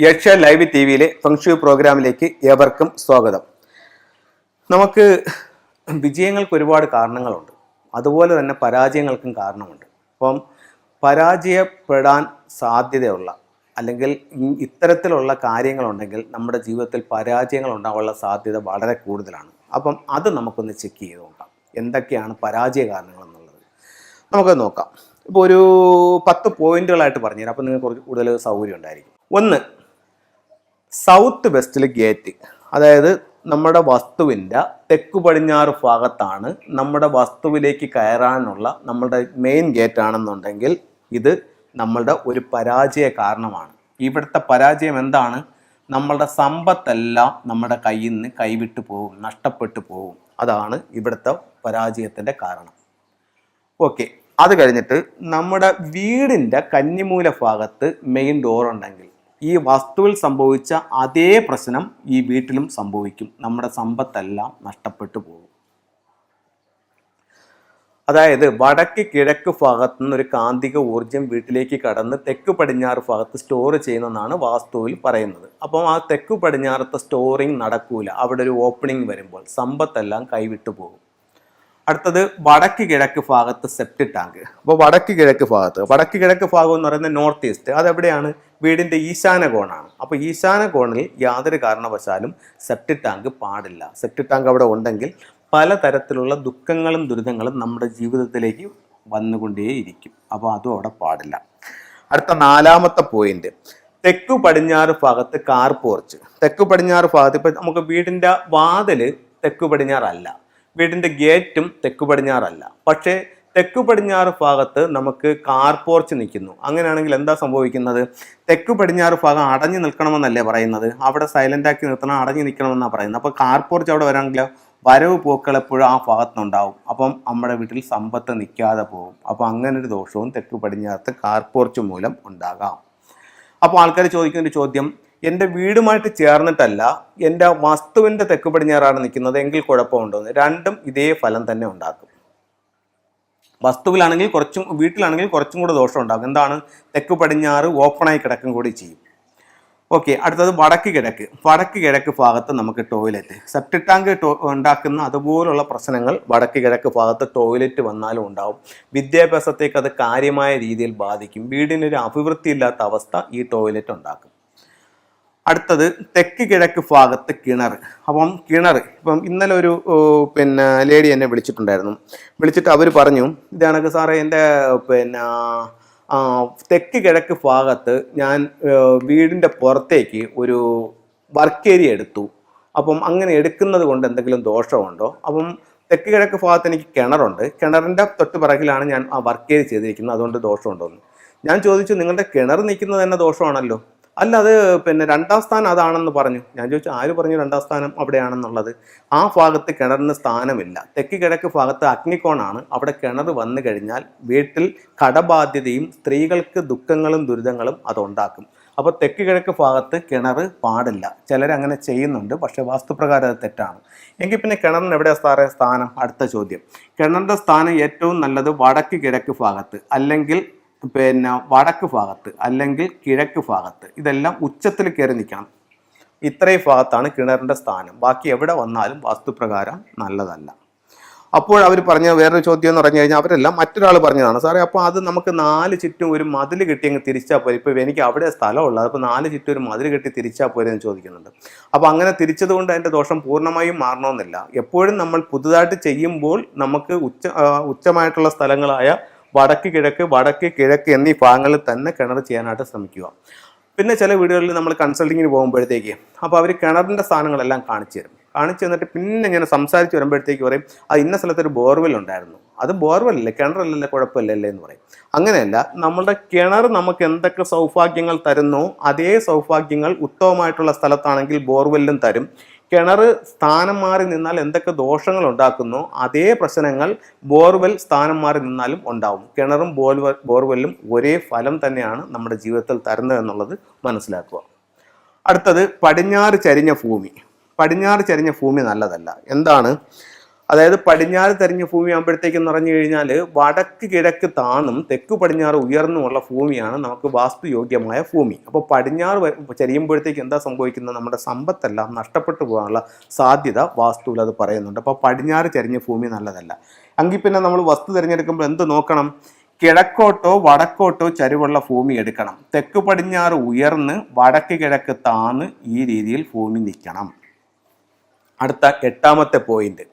യക്ഷ live T വിയിലെ ഫംഗ്ഷു പ്രോഗ്രാമിലേക്ക് ഏവർക്കും സ്വാഗതം. നമുക്ക് വിജയങ്ങൾക്ക് ഒരുപാട് കാരണങ്ങളുണ്ട്. അതുപോലെ തന്നെ പരാജയങ്ങൾക്കും കാരണമുണ്ട്. അപ്പം പരാജയപ്പെടാൻ സാധ്യതയുള്ള അല്ലെങ്കിൽ ഇത്തരത്തിലുള്ള കാര്യങ്ങളുണ്ടെങ്കിൽ നമ്മുടെ ജീവിതത്തിൽ പരാജയങ്ങൾ ഉണ്ടാവാനുള്ള സാധ്യത വളരെ കൂടുതലാണ്. അപ്പം അത് നമുക്കൊന്ന് ചെക്ക് ചെയ്ത് നോക്കാം. എന്തൊക്കെയാണ് പരാജയ കാരണങ്ങൾ എന്നുള്ളത്. നമുക്ക് നോക്കാം. ഇപ്പോൾ ഒരു പത്ത് പോയിന്റുകളായിട്ട് പറഞ്ഞുതരാം. അപ്പം നിങ്ങൾക്ക് കുറച്ച് കൂടുതൽ സൗകര്യം ഉണ്ടായിരിക്കും. ഒന്ന് സൗത്ത് വെസ്റ്റിൽ ഗേറ്റ് അതായത് നമ്മുടെ വസ്തുവിന്റെ തെക്ക് പടിഞ്ഞാറ് ഭാഗത്താണ് നമ്മുടെ വസ്തുവിലേക്ക് കയറാനുള്ള നമ്മുടെ മെയിൻ ഗേറ്റ് ആണെന്നുണ്ടെങ്കിൽ ഇത് നമ്മളുടെ ഒരു പരാജയ കാരണമാണ്. ഇവിടുത്തെ പരാജയം എന്താണ്? നമ്മളുടെ സമ്പത്തെല്ലാം നമ്മുടെ കയ്യിൽ നിന്ന് കൈവിട്ടു പോകും നഷ്ടപ്പെട്ടു പോകും. അതാണ് ഇവിടുത്തെ പരാജയത്തിന്റെ കാരണം. ഓക്കെ അത് കഴിഞ്ഞിട്ട് നമ്മുടെ വീടിന്റെ കന്നിമൂല ഭാഗത്ത് മെയിൻ ഡോർ ഉണ്ടെങ്കിൽ ഈ വസ്തുവിൽ സംഭവിച്ച അതേ പ്രശ്നം ഈ വീട്ടിലും സംഭവിക്കും. നമ്മുടെ സമ്പത്തെല്ലാം നഷ്ടപ്പെട്ടു പോകും. അതായത് വടക്ക് കിഴക്ക് ഭാഗത്തു നിന്ന് ഒരു കാന്തിക ഊർജം വീട്ടിലേക്ക് കടന്ന് തെക്ക് പടിഞ്ഞാറ് ഭാഗത്ത് സ്റ്റോർ ചെയ്യുന്നതാണ് വാസ്തുവിൽ പറയുന്നത്. അപ്പം ആ തെക്ക് പടിഞ്ഞാറത്തെ സ്റ്റോറിങ് നടക്കൂല. അവിടെ ഒരു ഓപ്പണിംഗ് വരുമ്പോൾ സമ്പത്തെല്ലാം കൈവിട്ടു പോകും. അടുത്തത് വടക്ക് കിഴക്ക് ഭാഗത്ത് സെപ്റ്റി ടാങ്ക് അപ്പോൾ വടക്ക് കിഴക്ക് ഭാഗത്ത്. വടക്ക് കിഴക്ക് ഭാഗം എന്ന് പറയുന്നത് നോർത്ത് ഈസ്റ്റ് അതെവിടെയാണ് വീടിന്റെ ഈശാന കോണാണ്. അപ്പോൾ ഈശാന കോണിൽ യാതൊരു കാരണവശാലും സെപ്റ്റി ടാങ്ക് പാടില്ല. സെപ്റ്റി ടാങ്ക് അവിടെ ഉണ്ടെങ്കിൽ പലതരത്തിലുള്ള ദുഃഖങ്ങളും ദുരിതങ്ങളും നമ്മുടെ ജീവിതത്തിലേക്ക് വന്നുകൊണ്ടേയിരിക്കും. അപ്പോൾ അതും അവിടെ പാടില്ല. അടുത്ത നാലാമത്തെ പോയിന്റ് തെക്കു പടിഞ്ഞാറ് ഭാഗത്ത് കാർ പോർച്ച് തെക്കു പടിഞ്ഞാറ് ഭാഗത്ത് ഇപ്പം നമുക്ക് വീടിന്റെ വാതിൽ തെക്കു പടിഞ്ഞാറല്ല. വീടിന്റെ ഗേറ്റും തെക്കു പടിഞ്ഞാറല്ല. പക്ഷേ തെക്കു പടിഞ്ഞാറ് ഭാഗത്ത് നമുക്ക് കാർ പോർച്ച് നിൽക്കുന്നു. അങ്ങനെയാണെങ്കിൽ എന്താ സംഭവിക്കുന്നത്? തെക്കു പടിഞ്ഞാറ് ഭാഗം അടഞ്ഞു നിൽക്കണമെന്നല്ലേ പറയുന്നത്? അവിടെ സൈലന്റ് ആക്കി നിർത്തണം അടഞ്ഞു നിൽക്കണമെന്നാണ് പറയുന്നത്. അപ്പോൾ കാർ പോർച്ച് അവിടെ വരാമെങ്കിലോ വരവ് പോക്കൾ എപ്പോഴും ആ ഭാഗത്തുനിന്നുണ്ടാവും. അപ്പം നമ്മുടെ വീട്ടിൽ സമ്പത്ത് നിൽക്കാതെ പോകും. അപ്പോൾ അങ്ങനെ ഒരു ദോഷവും തെക്ക് പടിഞ്ഞാറത്ത് കാർ പോർച്ച് മൂലം ഉണ്ടാകാം. അപ്പോൾ ആൾക്കാർ ചോദിക്കുന്ന ഒരു ചോദ്യം എന്റെ വീടുമായിട്ട് ചേർന്നിട്ടല്ല എന്റെ വസ്തുവിന്റെ തെക്ക് പടിഞ്ഞാറാണ് നിൽക്കുന്നത് എങ്കിൽ കുഴപ്പമുണ്ടോന്ന് രണ്ടും ഇതേ ഫലം തന്നെ ഉണ്ടാക്കും. വസ്തുവിലാണെങ്കിൽ കുറച്ചും വീട്ടിലാണെങ്കിൽ കുറച്ചും കൂടെ ദോഷം ഉണ്ടാകും. എന്താണ്? തെക്ക് പടിഞ്ഞാറ് ഓപ്പണായി കിടക്കും കൂടി ചെയ്യും. ഓക്കെ അടുത്തത് വടക്ക് കിഴക്ക്. വടക്ക് കിഴക്ക് ഭാഗത്ത് നമുക്ക് ടോയ്ലറ്റ്. സെപ്റ്റിക് ടാങ്ക് ഉണ്ടാക്കുന്ന അതുപോലുള്ള പ്രശ്നങ്ങൾ വടക്ക് കിഴക്ക് ഭാഗത്ത് ടോയ്ലറ്റ് വന്നാലും ഉണ്ടാവും. വിദ്യാഭ്യാസത്തേക്ക് അത് കാര്യമായ രീതിയിൽ ബാധിക്കും. വീടിനൊരു അഭിവൃദ്ധി ഇല്ലാത്ത അവസ്ഥ ഈ ടോയ്ലറ്റ് ഉണ്ടാക്കും. അടുത്തത് തെക്ക് കിഴക്ക് ഭാഗത്ത് കിണർ. അപ്പം കിണർ ഇപ്പം ഇന്നലെ ഒരു പിന്നെ ലേഡി എന്നെ വിളിച്ചിട്ടുണ്ടായിരുന്നു. വിളിച്ചിട്ട് അവർ പറഞ്ഞു ഇതാണെങ്കിൽ സാറേ എന്റെ പിന്നെ തെക്ക് കിഴക്ക് ഭാഗത്ത് ഞാൻ വീടിന്റെ പുറത്തേക്ക് ഒരു വർക്ക് ഏരിയ എടുത്തു. അപ്പം അങ്ങനെ എടുക്കുന്നത് കൊണ്ട് എന്തെങ്കിലും ദോഷമുണ്ടോ? അപ്പം തെക്ക് കിഴക്ക് ഭാഗത്ത് എനിക്ക് കിണറുണ്ട്. കിണറിന്റെ തൊട്ട് പിറകിലാണ് ഞാൻ ആ വർക്ക് ഏരിയ ചെയ്തിരിക്കുന്നത്. അതുകൊണ്ട് ദോഷമുണ്ടോ എന്ന് ഞാൻ ചോദിച്ചു നിങ്ങളുടെ കിണർ നിൽക്കുന്നത് തന്നെ ദോഷമാണല്ലോ? അല്ല അത് പിന്നെ രണ്ടാം സ്ഥാനം അതാണെന്ന് പറഞ്ഞു. ഞാൻ ചോദിച്ചു ആര് പറഞ്ഞു രണ്ടാം സ്ഥാനം അവിടെയാണെന്നുള്ളത്? ആ ഭാഗത്ത് കിണറിന് സ്ഥാനമില്ല. തെക്ക് കിഴക്ക് ഭാഗത്ത് അഗ്നിക്കോണാണ് അവിടെ കിണർ വന്നു കഴിഞ്ഞാൽ വീട്ടിൽ കടബാധ്യതയും സ്ത്രീകൾക്ക് ദുഃഖങ്ങളും ദുരിതങ്ങളും അതുണ്ടാക്കും അപ്പോൾ തെക്ക് കിഴക്ക് ഭാഗത്ത് കിണർ പാടില്ല. ചിലരങ്ങനെ ചെയ്യുന്നുണ്ട് പക്ഷേ വാസ്തുപ്രകാരം അത് തെറ്റാണ്. എങ്കിൽ പിന്നെ കിണറിന് എവിടെയാണ് സാറേ സ്ഥാനം? അടുത്ത ചോദ്യം. കിണറിന്റെ സ്ഥാനം ഏറ്റവും നല്ലത് വടക്ക് കിഴക്ക് ഭാഗത്ത് അല്ലെങ്കിൽ പിന്നെ വടക്ക് ഭാഗത്ത് അല്ലെങ്കിൽ കിഴക്ക് ഭാഗത്ത് ഇതെല്ലാം ഉച്ചത്തിൽ കയറി നിൽക്കണം. ഇത്രയും ഭാഗത്താണ് കിണറിന്റെ സ്ഥാനം. ബാക്കി എവിടെ വന്നാലും വാസ്തുപ്രകാരം നല്ലതല്ല. അപ്പോൾ അവർ പറഞ്ഞ വേറൊരു ചോദ്യം എന്ന് പറഞ്ഞു കഴിഞ്ഞാൽ അവരെല്ലാം മറ്റൊരാൾ പറഞ്ഞതാണ്. സാറേ അപ്പോൾ അത് നമുക്ക് നാല് ചുറ്റും ഒരു മതിൽ കെട്ടി അങ്ങ് തിരിച്ചാൽ പോരെ? ഇപ്പോൾ എനിക്ക് അവിടെ സ്ഥലമുള്ളത് അപ്പോൾ നാല് ചുറ്റും ഒരു മതിൽ കെട്ടി തിരിച്ചാൽ പോരെ? എന്ന് ചോദിക്കുന്നുണ്ട്. അപ്പോൾ അങ്ങനെ തിരിച്ചത് കൊണ്ട് അതിന്റെ ദോഷം പൂർണമായും മാറണമെന്നില്ല. എപ്പോഴും നമ്മൾ പുതുതായിട്ട് ചെയ്യുമ്പോൾ നമുക്ക് ഉച്ച ഉച്ചമായിട്ടുള്ള സ്ഥലങ്ങളായ വടക്ക് കിഴക്ക് വടക്ക് കിഴക്ക് എന്നീ ഭാഗങ്ങളിൽ തന്നെ കിണർ ചെയ്യാനായിട്ട് ശ്രമിക്കുക. പിന്നെ ചില വീടുകളിൽ നമ്മൾ കൺസൾട്ടിങ്ങിന് പോകുമ്പോഴത്തേക്ക് അപ്പോൾ അവർ കിണറിന്റെ സ്ഥാനങ്ങളെല്ലാം കാണിച്ചു തരും. കാണിച്ചു തന്നിട്ട് പിന്നെ ഇങ്ങനെ സംസാരിച്ച് വരുമ്പോഴത്തേക്ക് പറയും ആ ഇന്ന സ്ഥലത്തൊരു ബോർവെൽ ഉണ്ടായിരുന്നു. അത് ബോർവെല്ലല്ലേ കിണറല്ലല്ലേ? കുഴപ്പമില്ലല്ലേ? എന്ന് പറയും. അങ്ങനെയല്ല നമ്മളുടെ കിണർ നമുക്ക് എന്തൊക്കെ സൗഭാഗ്യങ്ങൾ തരുന്നു അതേ സൗഭാഗ്യങ്ങൾ ഉത്തമമായിട്ടുള്ള സ്ഥലത്താണെങ്കിൽ ബോർവെല്ലും തരും. കിണർ സ്ഥാനം മാറി നിന്നാൽ എന്തൊക്കെ ദോഷങ്ങൾ ഉണ്ടാക്കുന്നോ? അതേ പ്രശ്നങ്ങൾ ബോർവെൽ സ്ഥാനം മാറി നിന്നാലും ഉണ്ടാവും. കിണറും ബോർവെൽ ബോർവെല്ലും ഒരേ ഫലം തന്നെയാണ് നമ്മുടെ ജീവിതത്തിൽ തരുന്നത് എന്നുള്ളത് മനസ്സിലാക്കുക. അടുത്തത് പടിഞ്ഞാറ് ചരിഞ്ഞ ഭൂമി. പടിഞ്ഞാറ് ചരിഞ്ഞ ഭൂമി നല്ലതല്ല. എന്താണ്? അതായത് പടിഞ്ഞാറ് തെരഞ്ഞ ഭൂമി ആകുമ്പോഴത്തേക്ക് എന്ന് പറഞ്ഞു കഴിഞ്ഞാൽ വടക്ക് കിഴക്ക് താണും തെക്ക് പടിഞ്ഞാറ് ഉയർന്നുമുള്ള ഭൂമിയാണ് നമുക്ക് വാസ്തുയോഗ്യമായ ഭൂമി. അപ്പോൾ പടിഞ്ഞാറ് ചരിയുമ്പോഴത്തേക്ക് എന്താ സംഭവിക്കുന്നത്? നമ്മുടെ സമ്പത്തെല്ലാം നഷ്ടപ്പെട്ടു പോകാനുള്ള സാധ്യത വാസ്തുവിൽ അത് പറയുന്നുണ്ട്. അപ്പോൾ പടിഞ്ഞാറ് ചരിഞ്ഞ ഭൂമി നല്ലതല്ല. എങ്കിൽ പിന്നെ നമ്മൾ വസ്തു തിരഞ്ഞെടുക്കുമ്പോൾ എന്ത് നോക്കണം? കിഴക്കോട്ടോ വടക്കോട്ടോ ചരിവുള്ള ഭൂമി എടുക്കണം. തെക്ക് പടിഞ്ഞാറ് ഉയർന്ന് വടക്ക് കിഴക്ക് താന്ന് ഈ രീതിയിൽ ഭൂമി നിൽക്കണം. അടുത്ത എട്ടാമത്തെ പോയിന്റ്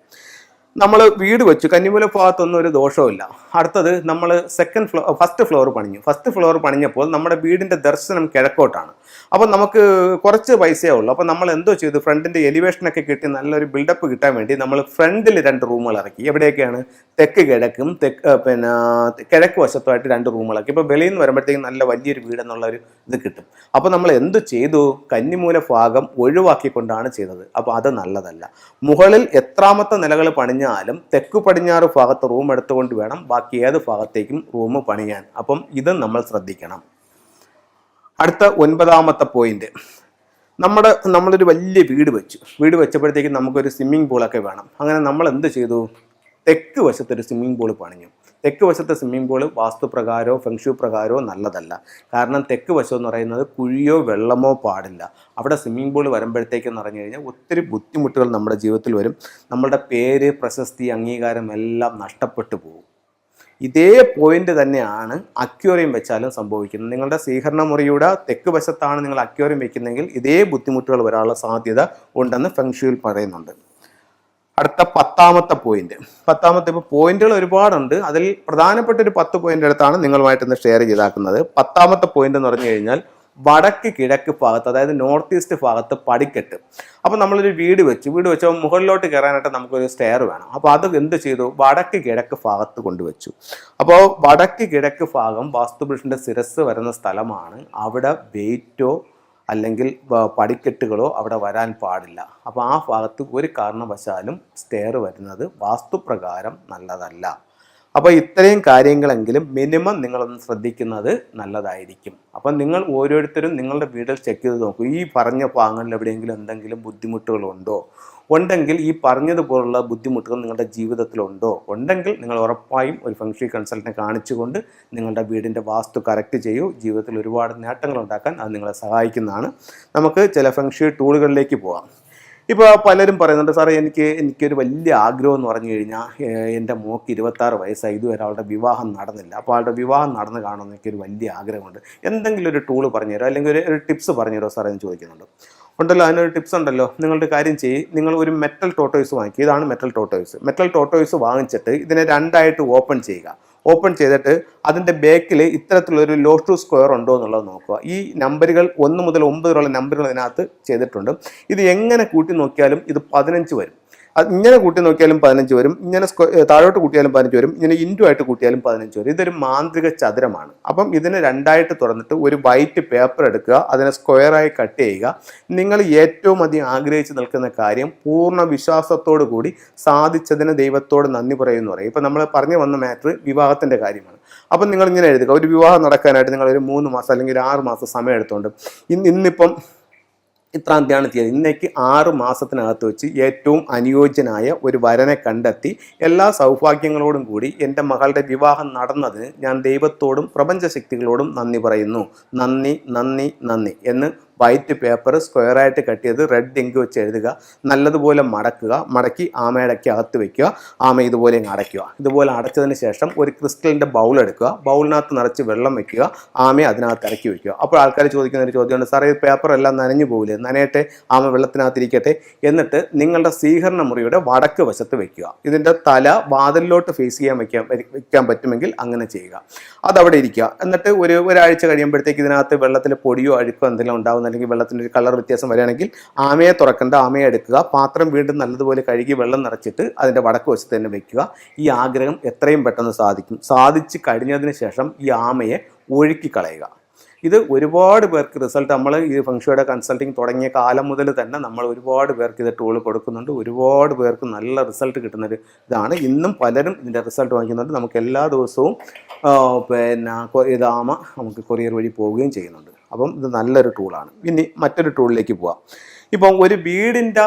നമ്മൾ വീട് വെച്ചു കന്നിമൂല ഭാഗത്തൊന്നും ഒരു ദോഷവുമില്ല. അടുത്തത് നമ്മൾ സെക്കൻഡ് ഫ്ലോർ ഫസ്റ്റ് ഫ്ലോർ പണിഞ്ഞു. ഫസ്റ്റ് ഫ്ലോർ പണിഞ്ഞപ്പോൾ നമ്മുടെ വീടിന്റെ ദർശനം കിഴക്കോട്ടാണ്. അപ്പോൾ നമുക്ക് കുറച്ച് പൈസയേ ഉള്ളൂ. അപ്പോൾ നമ്മൾ എന്തോ ചെയ്തു? ഫ്രണ്ടിന്റെ എലിവേഷനൊക്കെ കിട്ടി നല്ലൊരു ബിൽഡപ്പ് കിട്ടാൻ വേണ്ടി നമ്മൾ ഫ്രണ്ടിൽ രണ്ട് റൂമുകൾ ഇറക്കി. എവിടെയൊക്കെയാണ്? തെക്ക് കിഴക്കും തെക്ക് പിന്നെ കിഴക്ക് വശത്തുമായിട്ട് രണ്ട് റൂമുകളൊക്കെ. ഇപ്പോൾ വെളിയിൽ നിന്ന് വരുമ്പോഴത്തേക്കും നല്ല വലിയൊരു വീടെന്നുള്ള ഒരു ഇത് കിട്ടും. അപ്പോൾ നമ്മൾ എന്ത് ചെയ്തു? കന്നിമൂല ഭാഗം ഒഴിവാക്കിക്കൊണ്ടാണ് ചെയ്തത്. അപ്പോൾ അത് നല്ലതല്ല. മുകളിൽ എത്രാമത്തെ നിലകൾ പണിഞ്ഞാലും തെക്ക് പടിഞ്ഞാറ് ഭാഗത്ത് റൂം എടുത്തുകൊണ്ട് വേണം ബാക്കി ഏത് ഭാഗത്തേക്കും റൂം പണിയാൻ. അപ്പം ഇത് നമ്മൾ ശ്രദ്ധിക്കണം. അടുത്ത ഒൻപതാമത്തെ പോയിന്റ്. നമ്മുടെ നമ്മളൊരു വലിയ വീട് വെച്ചു. വീട് വെച്ചപ്പോഴത്തേക്കും നമുക്കൊരു സ്വിമ്മിംഗ് പൂളൊക്കെ വേണം. അങ്ങനെ നമ്മൾ എന്ത് ചെയ്തു? തെക്ക് വശത്ത് ഒരു സ്വിമ്മിംഗ് പൂൾ പണിഞ്ഞു. തെക്ക് വശത്തെ സ്വിമ്മിംഗ് പൂൾ വാസ്തുപ്രകാരമോ ഫെങ്ഷു പ്രകാരമോ നല്ലതല്ല. കാരണം തെക്ക് വശം എന്ന് പറയുന്നത് കുഴിയോ വെള്ളമോ പാടില്ല. അവിടെ സ്വിമ്മിംഗ് പൂൾ വരുമ്പോഴത്തേക്കെന്ന് പറഞ്ഞു കഴിഞ്ഞാൽ ഒത്തിരി ബുദ്ധിമുട്ടുകൾ നമ്മുടെ ജീവിതത്തിൽ വരും. നമ്മളുടെ പേര് പ്രശസ്തി അംഗീകാരം എല്ലാം നഷ്ടപ്പെട്ടു പോകും. ഇതേ പോയിന്റ് തന്നെയാണ് അക്യോറിയം വെച്ചാലും സംഭവിക്കുന്നത്. നിങ്ങളുടെ സ്വീകരണ മുറിയുടെ തെക്ക് വശത്താണ് നിങ്ങൾ അക്യോറിയം വെക്കുന്നതെങ്കിൽ ഇതേ ബുദ്ധിമുട്ടുകൾ വരാനുള്ള സാധ്യത ഉണ്ടെന്ന് ഫെങ്ഷുവിൽ പറയുന്നുണ്ട്. അടുത്ത പത്താമത്തെ പോയിന്റ് പത്താമത്തെ ഇപ്പോൾ പോയിന്റുകൾ ഒരുപാടുണ്ട്. അതിൽ പ്രധാനപ്പെട്ട ഒരു പത്ത് പോയിന്റ് അടുത്താണ് നിങ്ങളുമായിട്ട് ഇന്ന് ഷെയർ ചെയ്താക്കുന്നത്. പത്താമത്തെ പോയിന്റ് എന്ന് പറഞ്ഞു കഴിഞ്ഞാൽ വടക്ക് കിഴക്ക് ഭാഗത്ത് അതായത് നോർത്ത് ഈസ്റ്റ് ഭാഗത്ത് പടിക്കെട്ട്. അപ്പോൾ നമ്മളൊരു വീട് വെച്ചു. വീട് വെച്ചപ്പോൾ മുകളിലോട്ട് കയറാനായിട്ട് നമുക്കൊരു സ്റ്റെയർ വേണം. അപ്പോൾ അത് എന്ത് ചെയ്തു? വടക്ക് കിഴക്ക് ഭാഗത്ത് കൊണ്ടുവച്ചു. അപ്പോൾ വടക്ക് കിഴക്ക് ഭാഗം വാസ്തുപുരുഷന്റെ ശിരസ് വരുന്ന സ്ഥലമാണ് അവിടെ വെയിറ്റോ അല്ലെങ്കിൽ പടിക്കെട്ടുകളോ അവിടെ വരാൻ പാടില്ല. അപ്പോൾ ആ ഭാഗത്ത് ഒരു കാരണവശാലും സ്റ്റെയർ വരുന്നത് വാസ്തുപ്രകാരം നല്ലതല്ല. അപ്പോൾ ഇത്രയും കാര്യങ്ങളെങ്കിലും മിനിമം നിങ്ങളൊന്ന് ശ്രദ്ധിക്കുന്നത് നല്ലതായിരിക്കും. അപ്പം നിങ്ങൾ ഓരോരുത്തരും നിങ്ങളുടെ വീട്ടിൽ ചെക്ക് ചെയ്ത് നോക്കൂ. ഈ പറഞ്ഞ ഭാഗങ്ങളിൽ എവിടെയെങ്കിലും എന്തെങ്കിലും ബുദ്ധിമുട്ടുകളുണ്ടോ ഉണ്ടെങ്കിൽ ഈ പറഞ്ഞതുപോലുള്ള ബുദ്ധിമുട്ടുകൾ നിങ്ങളുടെ ജീവിതത്തിലുണ്ടോ ഉണ്ടെങ്കിൽ നിങ്ങൾ ഉറപ്പായും ഒരു ഫംഗ്ഷൻ കൺസൾട്ടിനെ കാണിച്ചുകൊണ്ട് നിങ്ങളുടെ വീടിന്റെ വാസ്തു കറക്റ്റ് ചെയ്യൂ. ജീവിതത്തിൽ ഒരുപാട് നേട്ടങ്ങൾ ഉണ്ടാക്കാൻ അത് നിങ്ങളെ സഹായിക്കുന്നതാണ്. നമുക്ക് ചില ഫംഗ്ഷൻ ടൂളുകളിലേക്ക് പോകാം ഇപ്പോൾ പലരും പറയുന്നുണ്ട് സാറേ എനിക്ക് എനിക്കൊരു വലിയ ആഗ്രഹം എന്ന് പറഞ്ഞു കഴിഞ്ഞാൽ എന്റെ മോക്ക് ഇരുപത്താറ് വയസ്സായി. ഇതുവരെ അവളുടെ വിവാഹം നടന്നില്ല. അപ്പോൾ അവളുടെ വിവാഹം നടന്ന് കാണുമെന്ന് എനിക്കൊരു വലിയ ആഗ്രഹമുണ്ട്. എന്തെങ്കിലും ഒരു ടൂൾ പറഞ്ഞുതരോ അല്ലെങ്കിൽ ഒരു ഒരു ടിപ്സ് പറഞ്ഞുതരോ സാറേ? എന്ന് ചോദിക്കുന്നുണ്ട്. ഉണ്ടല്ലോ അതിനൊരു ടിപ്സ് ഉണ്ടല്ലോ. നിങ്ങളുടെ കാര്യം ചെയ്യ്. നിങ്ങൾ ഒരു മെറ്റൽ ടോട്ടോയ്സ് വാങ്ങിക്കുക ഇതാണ് മെറ്റൽ ടോട്ടോയ്സ് മെറ്റൽ ടോട്ടോയ്സ് വാങ്ങിച്ചിട്ട് ഇതിനെ രണ്ടായിട്ട് ഓപ്പൺ ചെയ്യുക. ഓപ്പൺ ചെയ്തിട്ട് അതിന്റെ ബാക്കിൽ ഇത്തരത്തിലുള്ളൊരു ലോ ടു സ്ക്വയർ ഉണ്ടോ എന്നുള്ളത് നോക്കുക. ഈ നമ്പറുകൾ ഒന്ന് മുതൽ ഒമ്പത് വരെയുള്ള നമ്പറുകൾ ഇതിനകത്ത് ചെയ്തിട്ടുണ്ട്. ഇത് എങ്ങനെ കൂട്ടി നോക്കിയാലും ഇത് പതിനഞ്ച് വരും. അത് ഇങ്ങനെ കൂട്ടി നോക്കിയാലും പതിനഞ്ച് വരും. ഇങ്ങനെ താഴോട്ട് കൂട്ടിയാലും പതിനഞ്ച് വരും. ഇങ്ങനെ ഇന്റു ആയിട്ട് കൂട്ടിയാലും പതിനഞ്ച് വരും. ഇതൊരു മാന്ത്രിക ചതുരമാണ്. അപ്പം ഇതിനെ രണ്ടായിട്ട് തുറന്നിട്ട് ഒരു വൈറ്റ് പേപ്പർ എടുക്കുക. അതിനെ സ്ക്വയറായി കട്ട് ചെയ്യുക. നിങ്ങൾ ഏറ്റവും അധികം ആഗ്രഹിച്ച് നിൽക്കുന്ന കാര്യം പൂർണ വിശ്വാസത്തോടു കൂടി സാധിച്ചതിന് ദൈവത്തോട് നന്ദി പറയുമെന്ന് പറയും. ഇപ്പം നമ്മൾ പറഞ്ഞു വന്ന മാറ്റർ വിവാഹത്തിന്റെ കാര്യമാണ്. അപ്പം നിങ്ങൾ ഇങ്ങനെ എഴുതുക. ഒരു വിവാഹം നടക്കാനായിട്ട് നിങ്ങൾ ഒരു മൂന്ന് മാസം അല്ലെങ്കിൽ ഒരു ആറ് മാസം സമയം എടുത്തുകൊണ്ട് ഇന്ന് ഇന്നിപ്പം ഇത്രാം തീയതിയാണ് തീയതി. ഇന്നേക്ക് ആറ് മാസത്തിനകത്ത് വെച്ച് ഏറ്റവും അനുയോജ്യനായ ഒരു വരനെ കണ്ടെത്തി എല്ലാ സൗഭാഗ്യങ്ങളോടും കൂടി എന്റെ മകളുടെ വിവാഹം നടന്നതിന് ഞാൻ ദൈവത്തോടും പ്രപഞ്ചശക്തികളോടും നന്ദി പറയുന്നു. നന്ദി നന്ദി നന്ദി എന്ന് വൈറ്റ് പേപ്പർ സ്ക്വയറായിട്ട് കട്ട് ചെയ്ത് റെഡ് ഇങ്ക് വെച്ച് എഴുതുക. നല്ലതുപോലെ മടക്കുക. മടക്കി ആമയടക്കി അകത്ത് വെക്കുക. ആമ ഇതുപോലെ ഇങ്ങ് അടയ്ക്കുക. ഇതുപോലെ അടച്ചതിന് ശേഷം ഒരു ക്രിസ്റ്റലിന്റെ ബൗൾ എടുക്കുക. ബൗളിനകത്ത് നിറച്ച് വെള്ളം വെക്കുക. ആമയെ അതിനകത്ത് ഇറക്കി വെക്കുക. അപ്പോൾ ആൾക്കാർ ചോദിക്കുന്ന ഒരു ചോദ്യമുണ്ട് സാറേ ഈ പേപ്പർ എല്ലാം നനഞ്ഞു പോകില്ലേ നനയട്ടെ ആമ വെള്ളത്തിനകത്ത് ഇരിക്കട്ടെ എന്നിട്ട് നിങ്ങളുടെ സ്വീകരണ മുറിയുടെ വടക്ക് വശത്ത് വെക്കുക. ഇതിന്റെ തല വാതിലിലോട്ട് ഫേസ് ചെയ്യാൻ വയ്ക്കാൻ വയ്ക്കാൻ പറ്റുമെങ്കിൽ അങ്ങനെ ചെയ്യുക. അതവിടെ ഇരിക്കുക. എന്നിട്ട് ഒരു ഒരാഴ്ച കഴിയുമ്പോഴത്തേക്ക് ഇതിനകത്ത് വെള്ളത്തിൽ പൊടിയോ അഴുക്കോ എന്തെങ്കിലും ഉണ്ടാകുന്ന അല്ലെങ്കിൽ വെള്ളത്തിന്റെ ഒരു കളർ വ്യത്യാസം വരികയാണെങ്കിൽ ആമയെ തുറക്കേണ്ട ആമയെ എടുക്കുക പാത്രം വീണ്ടും നല്ലതുപോലെ കഴുകി വെള്ളം നിറച്ചിട്ട് അതിന്റെ വടക്ക് വശത്ത് തന്നെ വെക്കുക. ഈ ആഗ്രഹം എത്രയും പെട്ടെന്ന് സാധിക്കും. സാധിച്ച് കഴിഞ്ഞതിന് ശേഷം ഈ ആമയെ ഒഴുക്കി കളയുക ഇത് ഒരുപാട് പേർക്ക് റിസൾട്ട് നമ്മൾ ഈ ഫംഗ്ഷയുടെ കൺസൾട്ടിങ് തുടങ്ങിയ കാലം മുതൽ തന്നെ നമ്മൾ ഒരുപാട് പേർക്ക് ഇത് ടൂൾ കൊടുക്കുന്നുണ്ട്. ഒരുപാട് പേർക്ക് നല്ല റിസൾട്ട് കിട്ടുന്നൊരു ഇതാണ്. ഇന്നും പലരും ഇതിന്റെ റിസൾട്ട് വാങ്ങിക്കുന്നുണ്ട്. നമുക്ക് എല്ലാ ദിവസവും പിന്നെ ഇതാമ നമുക്ക് കൊറിയർ വഴി പോവുകയും ചെയ്യുന്നുണ്ട്. അപ്പം ഇത് നല്ലൊരു ടൂളാണ് ഇനി മറ്റൊരു ടൂളിലേക്ക് പോവാം. ഇപ്പം ഒരു വീടിന്റെ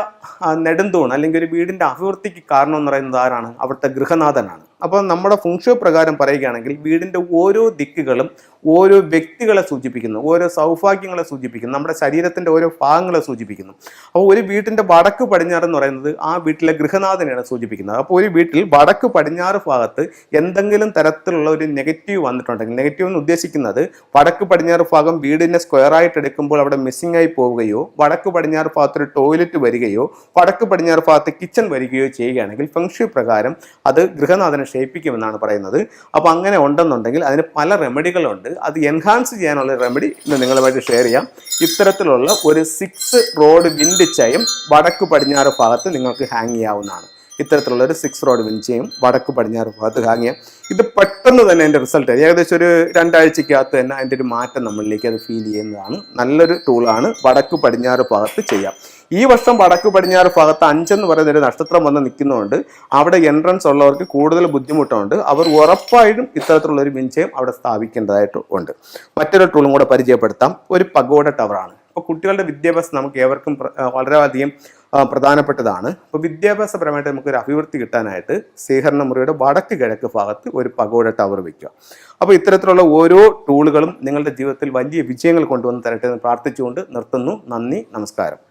നെടുന്തൂൺ അല്ലെങ്കിൽ ഒരു വീടിന്റെ അഭിവൃദ്ധിക്ക് കാരണം എന്ന് പറയുന്നത് ആരാണ്? അവിടുത്തെ ഗൃഹനാഥനാണ്. അപ്പോൾ നമ്മുടെ ഫുങ്ഷോ പ്രകാരം പറയുകയാണെങ്കിൽ വീടിന്റെ ഓരോ ദിക്കുകളും ഓരോ വ്യക്തികളെ സൂചിപ്പിക്കുന്നു ഓരോ സൗഭാഗ്യങ്ങളെ സൂചിപ്പിക്കുന്നു നമ്മുടെ ശരീരത്തിന്റെ ഓരോ ഭാഗങ്ങളെ സൂചിപ്പിക്കുന്നു. അപ്പോൾ ഒരു വീട്ടിന്റെ വടക്ക് പടിഞ്ഞാറ് എന്ന് പറയുന്നത് ആ വീട്ടിലെ ഗൃഹനാഥനെയാണ് സൂചിപ്പിക്കുന്നത്. അപ്പോൾ ഒരു വീട്ടിൽ വടക്ക് പടിഞ്ഞാറ് ഭാഗത്ത് എന്തെങ്കിലും തരത്തിലുള്ള ഒരു നെഗറ്റീവ് വന്നിട്ടുണ്ടെങ്കിൽ നെഗറ്റീവ് എന്ന് ഉദ്ദേശിക്കുന്നത് വടക്ക് പടിഞ്ഞാറ് ഭാഗം വീടിനെ സ്ക്വയർ ആയിട്ട് എടുക്കുമ്പോൾ അവിടെ മിസ്സിംഗ് ആയി പോവുകയോ വടക്ക് പടിഞ്ഞാറ് ഭാഗത്ത് ഒരു ടോയ്ലറ്റ് വരികയോ വടക്ക് പടിഞ്ഞാറ് ഭാഗത്ത് കിച്ചൺ വരികയോ ചെയ്യുകയാണെങ്കിൽ ഫംഗ്ഷി പ്രകാരം അത് ഗൃഹനാഥനെ ക്ഷയിപ്പിക്കുമെന്നാണ് പറയുന്നത്. അപ്പോൾ അങ്ങനെ ഉണ്ടെന്നുണ്ടെങ്കിൽ അതിന് പല റെമഡികളുണ്ട് അത് എൻഹാൻസ് ചെയ്യാനുള്ള റെമഡി ഇന്ന് നിങ്ങളുമായിട്ട് ഷെയർ ചെയ്യാം. ഇത്തരത്തിലുള്ള ഒരു സിക്സ് റോഡ് വിൻഡ് ചയം വടക്ക് പടിഞ്ഞാറ് ഭാഗത്ത് നിങ്ങൾക്ക് ഹാങ് ചെയ്യാവുന്നതാണ്. ഇത്തരത്തിലുള്ള ഒരു സിക്സ് റോഡ് വിൻചയും വടക്ക് പടിഞ്ഞാറ് ഭാഗത്ത് കാങ്ങിയ ഇത് പെട്ടെന്ന് തന്നെ അതിന്റെ റിസൾട്ട് ഏകദേശം ഒരു രണ്ടാഴ്ചക്കകത്ത് തന്നെ അതിന്റെ ഒരു മാറ്റം നമ്മളിലേക്ക് അത് ഫീൽ ചെയ്യുന്നതാണ്. നല്ലൊരു ടൂളാണ് വടക്ക് പടിഞ്ഞാറ് ഭാഗത്ത് ചെയ്യാം. ഈ വർഷം വടക്ക് പടിഞ്ഞാറ് ഭാഗത്ത് അഞ്ചെന്ന് പറയുന്ന ഒരു നക്ഷത്രം വന്ന് നിൽക്കുന്നതുകൊണ്ട് അവിടെ എൻട്രൻസ് ഉള്ളവർക്ക് കൂടുതൽ ബുദ്ധിമുട്ടുണ്ട്. അവർ ഉറപ്പായിട്ടും ഇത്തരത്തിലുള്ള ഒരു വിൻചയം അവിടെ സ്ഥാപിക്കേണ്ടതായിട്ട് ഉണ്ട്. മറ്റൊരു ടൂളും കൂടെ പരിചയപ്പെടുത്താം. ഒരു പഗോഡ ടവറാണ് അപ്പോൾ കുട്ടികളുടെ വിദ്യാഭ്യാസം നമുക്ക് ഏവർക്കും വളരെയധികം പ്രധാനപ്പെട്ടതാണ്. അപ്പോൾ വിദ്യാഭ്യാസപരമായിട്ട് നമുക്ക് ഒരു അഭിവൃദ്ധി കിട്ടാനായിട്ട് സ്വീകരണ മുറിയുടെ വടക്ക് കിഴക്ക് ഭാഗത്ത് ഒരു പഗോഡ ടവർ വയ്ക്കുക അപ്പോൾ ഇത്തരത്തിലുള്ള ഓരോ ടൂളുകളും നിങ്ങളുടെ ജീവിതത്തിൽ വലിയ വിജയങ്ങൾ കൊണ്ടുവന്ന് തരട്ടെ എന്ന് പ്രാർത്ഥിച്ചുകൊണ്ട് നിർത്തുന്നു. നന്ദി നമസ്കാരം.